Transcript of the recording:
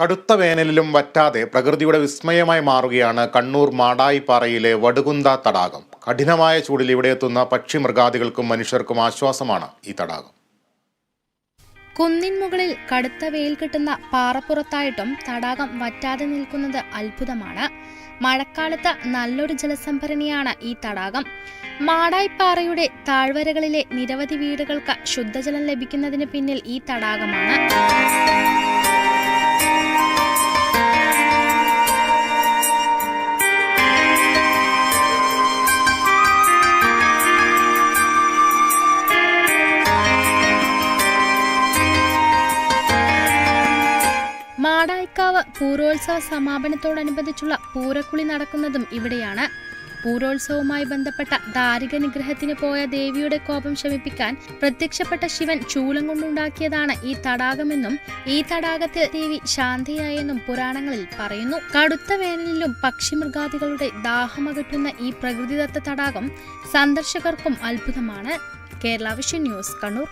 കടുത്ത വേനലിലും വറ്റാതെ പ്രകൃതിയുടെ വിസ്മയമായി മാറുകയാണ് കണ്ണൂർ മാടായിപ്പാറയിലെ വടുകുന്ത തടാകം. കഠിനമായ ചൂടിൽ ഇവിടെ എത്തുന്ന പക്ഷി മൃഗാദികൾക്കും മനുഷ്യർക്കും ആശ്വാസമാണ് ഈ തടാകം. കുന്നിൻ മുകളിൽ കടുത്ത വെയിൽ കിട്ടുന്ന പാറപ്പുറത്തായിട്ടും തടാകം വറ്റാതെ നിൽക്കുന്നത് അത്ഭുതമാണ്. മഴക്കാലത്ത് നല്ലൊരു ജലസംഭരണിയാണ് ഈ തടാകം. മാടായിപ്പാറയുടെ താഴ്വരകളിലെ നിരവധി വീടുകൾക്ക് ശുദ്ധജലം ലഭിക്കുന്നതിന് പിന്നിൽ ഈ തടാകമാണ്. മാടായിക്കാവ് പൂരോത്സവ സമാപനത്തോടനുബന്ധിച്ചുള്ള പൂരക്കുളി നടക്കുന്നതും ഇവിടെയാണ്. പൂരോത്സവവുമായി ബന്ധപ്പെട്ട ദാരിക നിഗ്രഹത്തിന് പോയ ദേവിയുടെ കോപം ശമിപ്പിക്കാൻ പ്രത്യക്ഷപ്പെട്ട ശിവൻ ചൂലം കൊണ്ടുണ്ടാക്കിയതാണ് ഈ തടാകമെന്നും ഈ തടാകത്തിൽ ദേവി ശാന്തിയായെന്നും പുരാണങ്ങളിൽ പറയുന്നു. കടുത്ത വേനലിലും പക്ഷിമൃഗാദികളുടെ ദാഹമകറ്റുന്ന ഈ പ്രകൃതിദത്ത തടാകം സന്ദർശകർക്കും അത്ഭുതമാണ്. Kerala vision news Kannur.